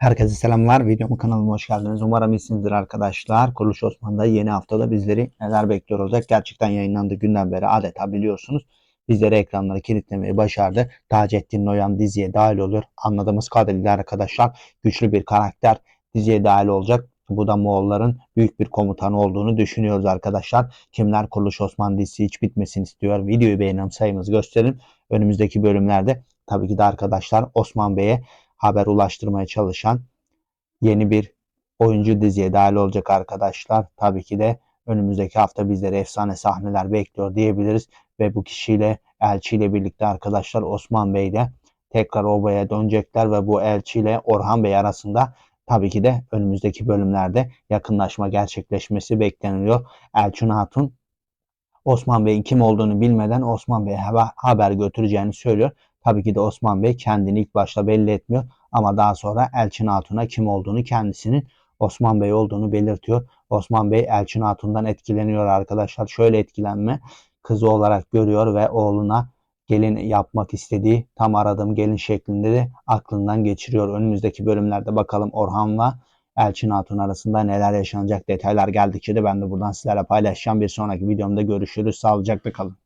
Herkese selamlar. Videomu kanalıma hoş geldiniz. Umarım iyisinizdir arkadaşlar. Kuruluş Osman'da yeni haftada bizleri neler bekliyor olacak? Gerçekten yayınlandığı günden beri adeta biliyorsunuz. Bizleri ekranları kilitlemeyi başardı. Taceddin Noyan diziye dahil oluyor. Anladığımız kadarıyla arkadaşlar güçlü bir karakter diziye dahil olacak. Bu da Moğolların büyük bir komutanı olduğunu düşünüyoruz arkadaşlar. Kimler Kuruluş Osman dizisi hiç bitmesini istiyor? Videoyu beğenin sayımızı gösterin. Önümüzdeki bölümlerde tabii ki de arkadaşlar Osman Bey'e haber ulaştırmaya çalışan yeni bir oyuncu diziye dahil olacak arkadaşlar. Tabii ki de önümüzdeki hafta bizleri efsane sahneler bekliyor diyebiliriz. Ve bu kişiyle elçiyle birlikte arkadaşlar Osman Bey de tekrar obaya dönecekler ve bu elçiyle Orhan Bey arasında tabii ki de önümüzdeki bölümlerde yakınlaşma gerçekleşmesi bekleniyor. Elçin Hatun Osman Bey'in kim olduğunu bilmeden Osman Bey'e haber götüreceğini söylüyor. Tabii ki de Osman Bey kendini ilk başta belli etmiyor ama daha sonra Elçin Hatun'a kim olduğunu kendisinin Osman Bey olduğunu belirtiyor. Osman Bey Elçin Hatun'dan etkileniyor arkadaşlar. Şöyle etkilenme kızı olarak görüyor ve oğluna gelin yapmak istediği tam aradığım gelin şeklinde de aklından geçiriyor. Önümüzdeki bölümlerde bakalım Orhan'la Elçin Hatun arasında neler yaşanacak detaylar geldikçe de ben de buradan sizlerle paylaşacağım. Bir sonraki videomda görüşürüz. Sağlıcakla kalın.